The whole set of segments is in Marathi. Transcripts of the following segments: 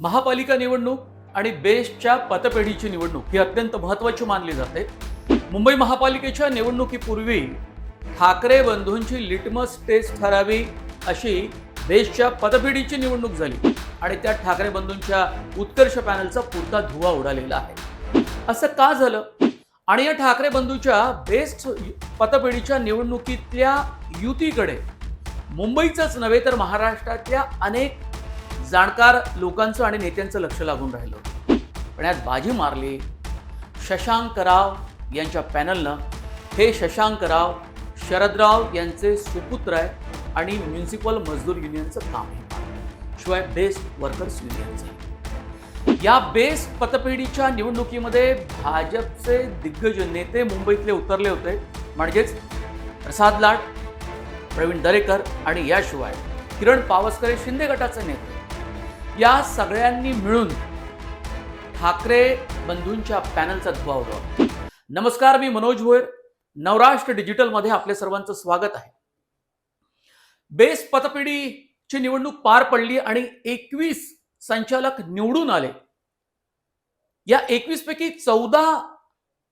महापालिका निवडणूक आणि बेस्टच्या पतपेढीची निवडणूक ही अत्यंत महत्वाची मानली जाते. मुंबई महापालिकेच्या निवडणुकीपूर्वी ठाकरे बंधूंची लिटमस टेस्ट ठरावी अशी बेस्टच्या पतपेढीची निवडणूक झाली आणि त्या ठाकरे बंधूंच्या उत्कर्ष पॅनलचा पुरता धुवा उडालेला आहे. असं का झालं? आणि या ठाकरे बंधूच्या बेस्ट पतपेढीच्या निवडणुकीतल्या युतीकडे मुंबईचंच नव्हे तर महाराष्ट्रातल्या अनेक जाणकार लोकांचं आणि नेत्यांचं लक्ष लागून राहिलं पण यात बाजी मारली. शशांकराव यांच्या पॅनलनं. हे शशांकराव शरदराव यांचे सुपुत्र आहे आणि म्युन्सिपल मजदूर युनियनचं काम आहे. शिवाय बेस्ट वर्कर्स युनियनचं या बेस्ट पतपेढीच्या निवडणुकीमध्ये भाजपचे दिग्गज नेते मुंबईतले उतरले होते. म्हणजेच प्रसाद लाड प्रवीण दरेकर आणि याशिवाय किरण पावसकर हे शिंदे गटाचे नेते. या सगळ्यांनी मिळून ठाकरे बंधूंच्या पॅनलचा धुवा उडवा. नमस्कार मी मनोज भोयर नवराष्ट्र डिजिटलमध्ये आपल्या सर्वांचं स्वागत आहे. बेस पतपेढीची निवडणूक पार पडली आणि एकवीस संचालक निवडून आले. या एकवीस पैकी चौदा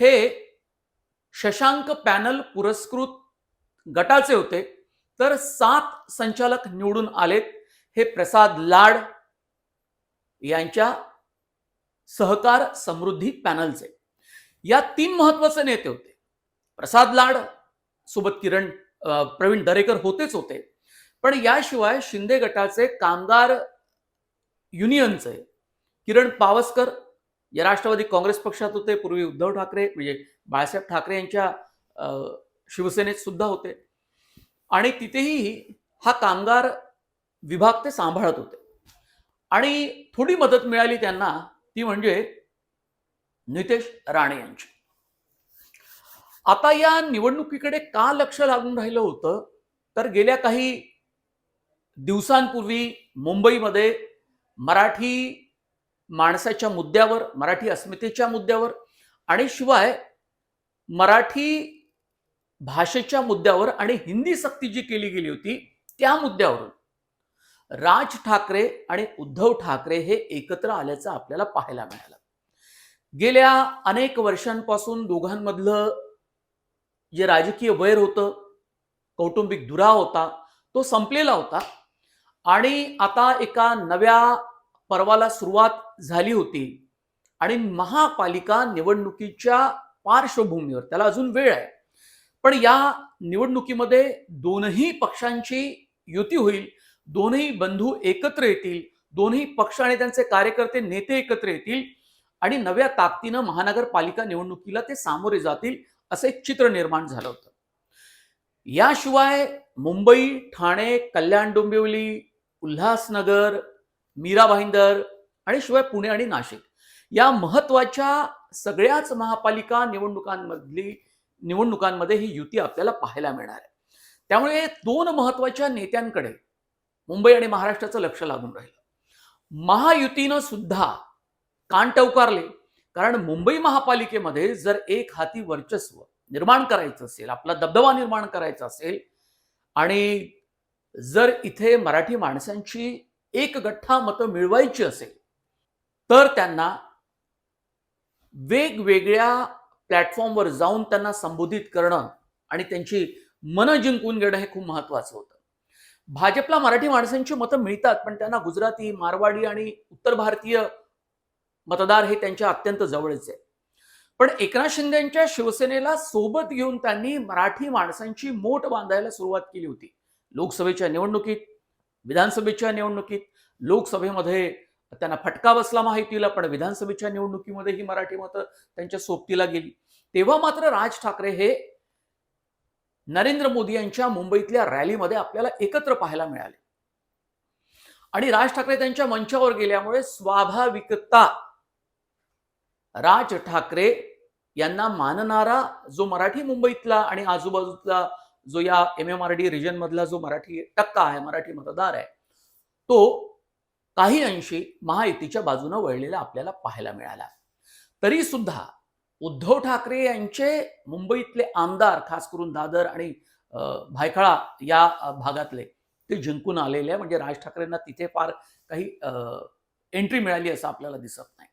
हे शशांक पॅनल पुरस्कृत गटाचे होते. तर सात संचालक निवडून आलेत हे प्रसाद लाड यांच्या सहकार समृद्धी पॅनलचे. या तीन महत्त्वाचे नेते होते. प्रसाद लाड सोबत किरण प्रवीण दरेकर होतेच होते. पण याशिवाय शिंदे गटाचे कामगार युनियनचे किरण पावसकर या राष्ट्रवादी काँग्रेस पक्षात होते. पूर्वी उद्धव ठाकरे म्हणजे बाळासाहेब ठाकरे यांच्या शिवसेनेत सुद्धा होते. आणि तिथेही हा कामगार विभाग ते सांभाळत होते. आणि थोडी मदत मिळाली त्यांना ती म्हणजे नितेश राणे यांची. आता या निवडणुकीकडे का लक्ष लागून राहिलं होतं? तर गेल्या काही दिवसांपूर्वी मुंबईमध्ये मराठी माणसाच्या मुद्द्यावर मराठी अस्मितेच्या मुद्द्यावर आणि शिवाय मराठी भाषेच्या मुद्द्यावर आणि हिंदी सक्ती जी केली गेली होती त्या मुद्द्यावरून राज ठाकरे आणि उद्धव ठाकरे हे एकत्र आल्याचं आपल्याला पाहायला मिळालं. गेल्या अनेक वर्षांपासून दोघांमधलं जे राजकीय वैर होतं कौटुंबिक दुरा होता तो संपलेला होता. आणि आता एका नव्या पर्वाला सुरुवात झाली होती आणि महापालिका निवडणुकीच्या पार्श्वभूमीवर त्याला अजून वेळ आहे. पण या निवडणुकीमध्ये दोनही पक्षांची युती होईल दोनही बंधू एकत्र येतील दोन्ही पक्ष आणि त्यांचे कार्यकर्ते नेते एकत्र येतील आणि नव्या ताकदीनं महानगरपालिका निवडणुकीला ते सामोरे जातील असं एक चित्र निर्माण झालं होतं. याशिवाय मुंबई ठाणे कल्याण डोंबिवली उल्हासनगर मीरा भाईंदर आणि शिवाय पुणे आणि नाशिक या महत्त्वाच्या सगळ्याच महापालिका निवडणुकांमधली निवडणुकांमध्ये ही युती आपल्याला पाहायला मिळणार आहे. त्यामुळे दोन महत्त्वाच्या नेत्यांकडे मुंबई आणि महाराष्ट्राचं लक्ष लागून राहिलं. महायुतीनं सुद्धा कान टवकारले. कारण मुंबई महापालिकेमध्ये जर एक हाती वर्चस्व निर्माण करायचं असेल आपला दबदबा निर्माण करायचा असेल आणि जर इथे मराठी माणसांची एक गठ्ठा मतं मिळवायची असेल तर त्यांना वेगवेगळ्या प्लॅटफॉर्मवर जाऊन त्यांना संबोधित करणं आणि त्यांची मनं जिंकून घेणं हे खूप महत्वाचं होतं. भाजपला मराठी माणसांची मतं मिळतात पण त्यांना गुजराती मारवाडी आणि उत्तर भारतीय मतदार हे त्यांच्या अत्यंत जवळचे. आहे पण एकनाथ शिंदेच्या शिवसेनेला सोबत घेऊन त्यांनी मराठी माणसांची मोठ बांधायला सुरुवात केली होती. लोकसभेच्या निवडणुकीत विधानसभेच्या निवडणुकीत लोकसभेमध्ये त्यांना फटका बसला माहितीला पण विधानसभेच्या निवडणुकीमध्ये ही मराठी मतं त्यांच्या सोबतीला गेली. तेव्हा मात्र राज ठाकरे हे नरेंद्र मोदी यांच्या मुंबईतल्या रॅलीमध्ये आपल्याला एकत्र पाहायला मिळाले. आणि राज ठाकरे त्यांच्या मंचावर गेल्यामुळे स्वाभाविकता राज ठाकरे यांना मानणारा जो मराठी मुंबईतला आणि आजूबाजूतला जो या M M R D region मधला जो मराठी टक्का आहे मराठी मतदार आहे तो काही अंशी महायुतीच्या बाजूनं वळलेला आपल्याला पाहायला मिळाला. तरी सुद्धा उद्धव ठाकरे यांचे मुंबईतले आमदार खास करून दादर आणि भायखळा या भागातले ते जिंकून आलेले आहे म्हणजे राज ठाकरेंना तिथे फार काही एंट्री मिळाली असं आपल्याला दिसत नाही.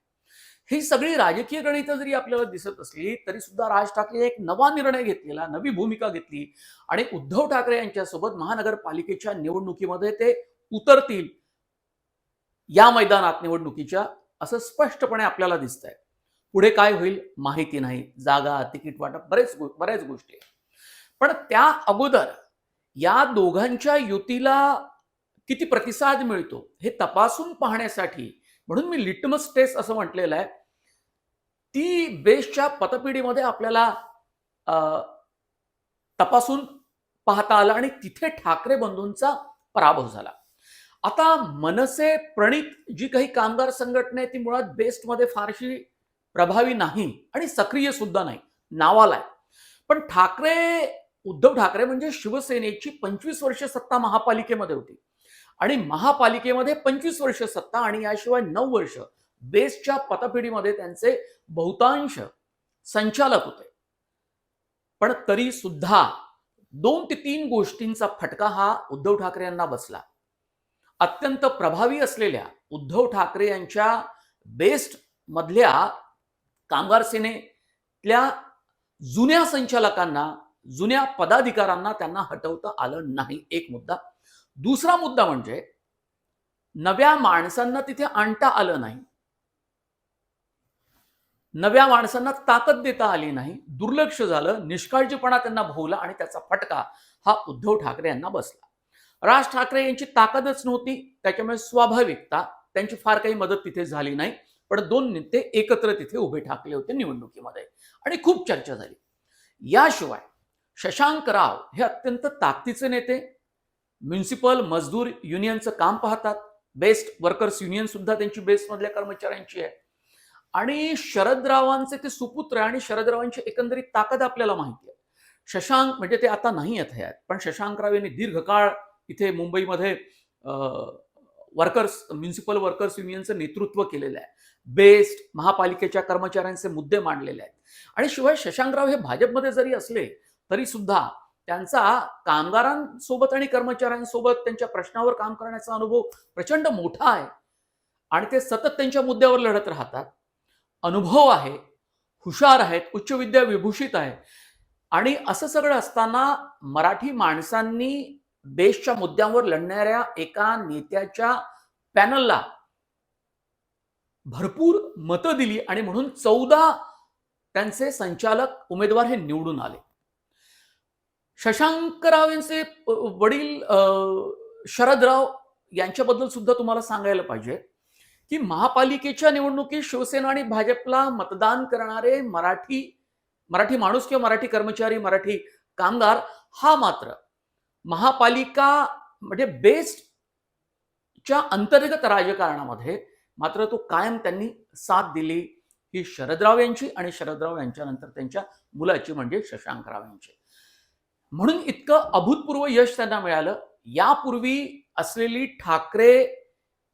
ही सगळी राजकीय गणितं जरी आपल्याला दिसत असली तरी सुद्धा राज ठाकरे एक नवा निर्णय घेतलेला नवी भूमिका घेतली आणि उद्धव ठाकरे यांच्यासोबत महानगरपालिकेच्या निवडणुकीमध्ये ते उतरतील या मैदानात निवडणुकीच्या असं स्पष्टपणे आपल्याला दिसतंय. पुढे काय होईल माहिती नाही. जागा तिकीट वाटप बरेच गो- बऱ्याच गोष्टी. पण त्या अगोदर या दोघांच्या युतीला किती प्रतिसाद मिळतो हे तपासून पाहण्यासाठी म्हणून मी लिटमस टेस्ट असं म्हटलेलं आहे. ती बेस्टच्या पतपिढीमध्ये आपल्याला तपासून पाहता आलं आणि तिथे ठाकरे बंधूंचा पराभव झाला. आता मनसे प्रणित जी काही कामगार संघटना आहे ती मुळात बेस्टमध्ये फारशी प्रभावी नाही आणि सक्रिय सुद्धा नाही. नावाला आहे पण ठाकरे उद्धव ठाकरे म्हणजे शिवसेनेची पंचवीस वर्ष सत्ता महापालिकेमध्ये होती. आणि महापालिकेमध्ये पंचवीस वर्ष सत्ता आणि याशिवाय नऊ वर्ष बेस्टच्या पतपिढीमध्ये त्यांचे बहुतांश संचालक होते. पण तरी सुद्धा दोन ते तीन गोष्टींचा फटका हा उद्धव ठाकरे यांना बसला. अत्यंत प्रभावी असलेल्या उद्धव ठाकरे यांच्या बेस्ट मधल्या कामगार सेनेतल्या जुन्या संचालकांना जुन्या पदाधिकाऱ्यांना त्यांना हटवता आलं नाही. एक मुद्दा. दुसरा मुद्दा म्हणजे नव्या माणसांना तिथे आणता आलं नाही. नव्या माणसांना ताकद देता आली नाही. दुर्लक्ष झालं निष्काळजीपणा त्यांना भोवला आणि त्याचा फटका हा उद्धव ठाकरे यांना बसला. राज ठाकरे यांची ताकदच नव्हती. त्याच्यामुळे स्वाभाविकता त्यांची फार काही मदत तिथे झाली नाही. पण दोन नेते एकत्र तिथे उभे ठाकले होते निवडणुकीमध्ये. आणि खूप चर्चा झाली. याशिवाय शशांक राव हे अत्यंत ताकदीचे नेते म्युन्सिपल मजदूर युनियनचं काम पाहतात बेस्ट वर्कर्स युनियन सुद्धा त्यांची बेस्टमधल्या कर्मचाऱ्यांची आहे. आणि शरदरावांचे ते सुपुत्र आहे आणि शरदरावांची एकंदरीत ताकद आपल्याला माहिती आहे. शशांक म्हणजे ते आता नाही आहेत ह्यात पण शशांकराव यांनी दीर्घकाळ इथे मुंबईमध्ये वर्कर्स म्युन्सिपल वर्कर्स युनियनचं नेतृत्व केलेलं आहे. बेस्ट महापालिकेच्या कर्मचाऱ्यांचे मुद्दे मांडलेले आहेत. आणि शिवाय शशांकराव हे भाजपमध्ये जरी असले तरी सुद्धा त्यांचा कामगारांसोबत आणि कर्मचाऱ्यांसोबत त्यांच्या प्रश्नावर काम करण्याचा अनुभव प्रचंड मोठा आहे. आणि ते सतत त्यांच्या मुद्द्यावर लढत राहतात. अनुभव आहे हुशार आहेत उच्च विद्या विभूषित आहे. आणि असं सगळं असताना मराठी माणसांनी देशच्या मुद्द्यांवर लढणाऱ्या एका नेत्याच्या पॅनलला भरपूर मतं दिली आणि म्हणून चौदा त्यांचे संचालक उमेदवार हे निवडून आले. शशांकराव यांचे वडील शरदराव यांच्याबद्दल सुद्धा तुम्हाला सांगायला पाहिजे की महापालिकेच्या निवडणुकीत शिवसेना आणि भाजपला मतदान करणारे मराठी मराठी माणूस किंवा मराठी कर्मचारी मराठी कामगार हा मात्र महापालिका म्हणजे बेस्टच्या अंतर्गत राजकारणामध्ये मात्र तो कायम त्यांनी साथ दिली ही शरदराव यांची आणि शरदराव यांच्यानंतर त्यांच्या मुलाची म्हणजे शशांकराव यांची. म्हणून इतकं अभूतपूर्व यश त्यांना मिळालं. यापूर्वी असलेली ठाकरे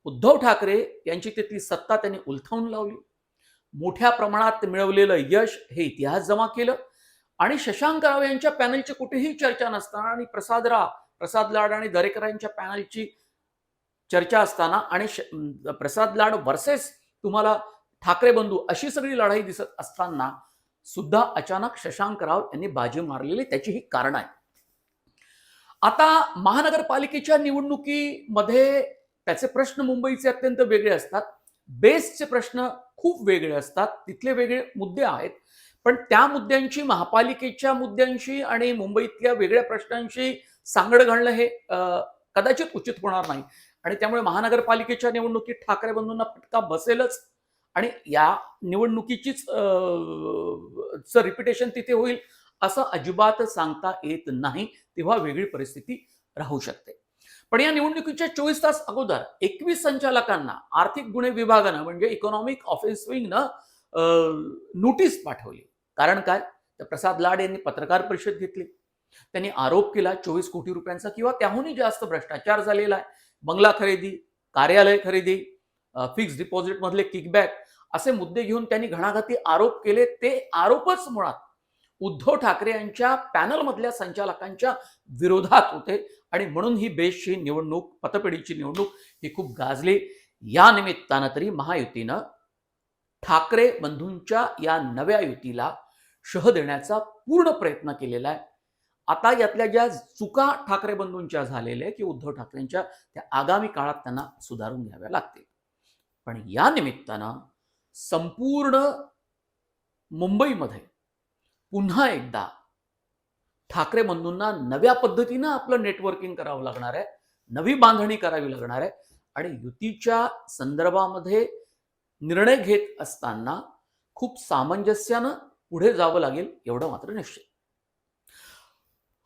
उद्धव ठाकरे यांची तिथली सत्ता त्यांनी उलथवून लावली. मोठ्या प्रमाणात मिळवलेलं यश हे इतिहास जमा केलं आणि शशांकराव यांच्या पॅनलची कुठेही चर्चा नसताना आणि प्रसादराव प्रसाद लाड आणि दरेकर यांच्या पॅनलची चर्चा असताना आणि प्रसाद लाड वर्सेस तुम्हाला ठाकरे बंधू अशी सगळी लढाई दिसत असताना सुद्धा अचानक शशांकराव यांनी बाजी मारलेली त्याची ही कारण आहे आता महानगरपालिकेच्या निवडणुकीमध्ये त्याचे प्रश्न मुंबईचे अत्यंत वेगळे असतात. बेसचे प्रश्न खूप वेगळे असतात. तिथले वेगळे मुद्दे आहेत. पण त्या मुद्द्यांची महापालिकेच्या मुद्द्यांशी आणि मुंबईतल्या वेगळ्या प्रश्नांशी सांगड घालणं हे अं, कदाचित उचित होणार नाही. आणि त्यामुळे महानगरपालिकेच्या निवडणुकीत ठाकरे बंधूंना फटका बसेलच. आणि या निवडणुकीचीच अं, रिपिटेशन तिथे होईल असं अजिबात सांगता येत नाही तेव्हा वेगळी परिस्थिती राहू शकते. पण या निवडणुकीच्या चोवीस तास अगोदर एकवीस संचालकांना आर्थिक गुन्हे विभागानं म्हणजे इकॉनॉमिक ऑफिस विंगनं नोटीस पाठवली. कारण काय? तर प्रसाद लाड यांनी पत्रकार परिषद घेतली. त्यांनी आरोप केला चोवीस कोटी रुपयांचा किंवा त्याहूनही जास्त भ्रष्टाचार झालेला आहे. बंगला खरेदी कार्यालय खरेदी फिक्स डिपॉझिट मधले किकबॅक असे मुद्दे घेऊन त्यांनी घणाघाती आरोप केले. ते आरोपच मुळात उद्धव ठाकरे यांच्या पॅनलमधल्या संचालकांच्या विरोधात होते आणि म्हणून ही बेस्टची निवडणूक पतपेढीची निवडणूक ही खूप गाजली. या निमित्तानं तरी महायुतीनं ठाकरे बंधूंच्या या नव्या युतीला शह देण्याचा पूर्ण प्रयत्न केलेला आहे. आता यातल्या ज्या चुका ठाकरे बंधूंच्या झालेल्या आहे की उद्धव ठाकरेंच्या त्या आगामी काळात त्यांना सुधारून घ्याव्या लागतील. पण या निमित्तानं संपूर्ण मुंबईमध्ये पुन्हा एकदा ठाकरे बंधूंना नव्या पद्धतीनं आपलं नेटवर्किंग करावं लागणार आहे नवी बांधणी करावी लागणार आहे आणि युतीच्या संदर्भामध्ये निर्णय घेत असताना खूप सामंजस्यानं पुढे जावं लागेल एवढं मात्र निश्चित.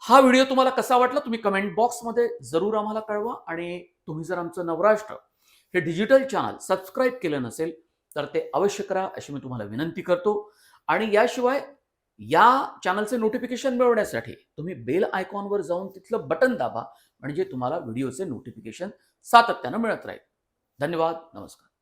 हा व्हिडिओ तुम्हाला कसा वाटला तुम्ही कमेंट बॉक्समध्ये जरूर आम्हाला कळवा आणि तुम्ही जर आमचं नवराष्ट्र हे डिजिटल चॅनल सबस्क्राईब केलं नसेल तर ते अवश्य करा अशी मी तुम्हाला विनंती करतो. आणि याशिवाय या चॅनलचे नोटिफिकेशन मिळवण्यासाठी तुम्ही बेल आयकॉनवर जाऊन तिथलं बटन दाबा म्हणजे तुम्हाला व्हिडिओचे नोटिफिकेशन सातत्यानं मिळत राहील. धन्यवाद नमस्कार.